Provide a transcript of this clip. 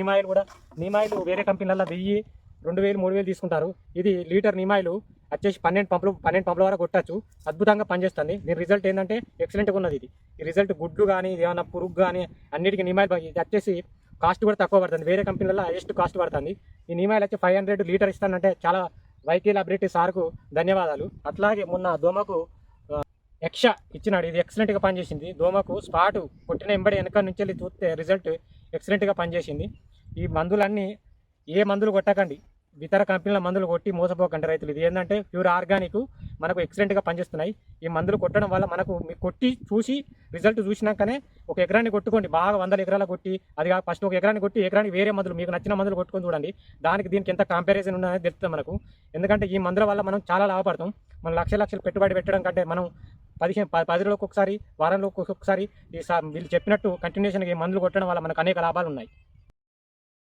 Neem oil కూడా neem oil వేరే కంపెనీలలో వెయ్యి రెండు వేలు మూడు వేలు తీసుకుంటారు. ఇది లీటర్ నీమాయిలు వచ్చేసి పన్నెండు పంపులు పన్నెండు పంపుల వరకు కొట్టచ్చు. అద్భుతంగా పనిచేస్తుంది. దీని రిజల్ట్ ఏంటంటే ఎక్సలెంట్గా ఉన్నది ఇది. ఈ రిజల్ట్ గుడ్డు కానీ ఏమైనా పురుగు కానీ అన్నిటికీ నీమాయిల్ ఇది వచ్చేసి కాస్ట్ కూడా తక్కువ పడుతుంది. వేరే కంపెనీలలో హైయెస్ట్ కాస్ట్ పడుతుంది. ఈ నీమాయిల్ వచ్చి ఫైవ్ హండ్రెడ్ లీటర్ ఇస్తానంటే చాలా వైకీల్ అభిరెడ్డి సార్కు ధన్యవాదాలు. అట్లాగే మొన్న దోమకు యక్ష ఇచ్చినాడు. ఇది ఎక్సలెంట్గా పనిచేసింది. దోమకు స్పాట్ కొట్టిన ఎంబడి వెనక నుంచి వెళ్ళి చూస్తే రిజల్ట్ ఎక్సలెంట్గా పనిచేసింది. ఈ మందులన్నీ ఏ మందులు కొట్టకండి. ఇతర కంపెనీల మందులు కొట్టి మోసపోకండి రైతులు. ఇది ఏంటంటే ప్యూర్ ఆర్గానిక్ మనకు ఎక్సలెంట్గా పనిచేస్తున్నాయి. ఈ మందులు కొట్టడం వల్ల మనకు కొట్టి చూసి రిజల్ట్ చూసినాకనే ఒక ఎకరాన్ని కొట్టుకోండి. బాగా వందల ఎకరాల కొట్టి అది కాక ఫస్ట్ ఒక ఎకరాన్ని కొట్టి ఎకరానికి వేరే మందులు మీకు నచ్చిన మందులు కొట్టుకొని చూడండి. దానికి దీనికి ఎంత కంపారిజన్ ఉన్నదని తెలుస్తుంది మనకు. ఎందుకంటే ఈ మందుల వల్ల మనం చాలా లాభపడతాం. మనం లక్ష లక్షలు పెట్టుబడి పెట్టడం కంటే మనం పదిహేను పది రోజులకు ఒకసారి వారంలో ఒక్కొక్కసారి ఈ వీళ్ళు చెప్పినట్టు కంటిన్యూషన్గా ఈ మందులు కొట్టడం వల్ల మనకు అనేక లాభాలు ఉన్నాయి.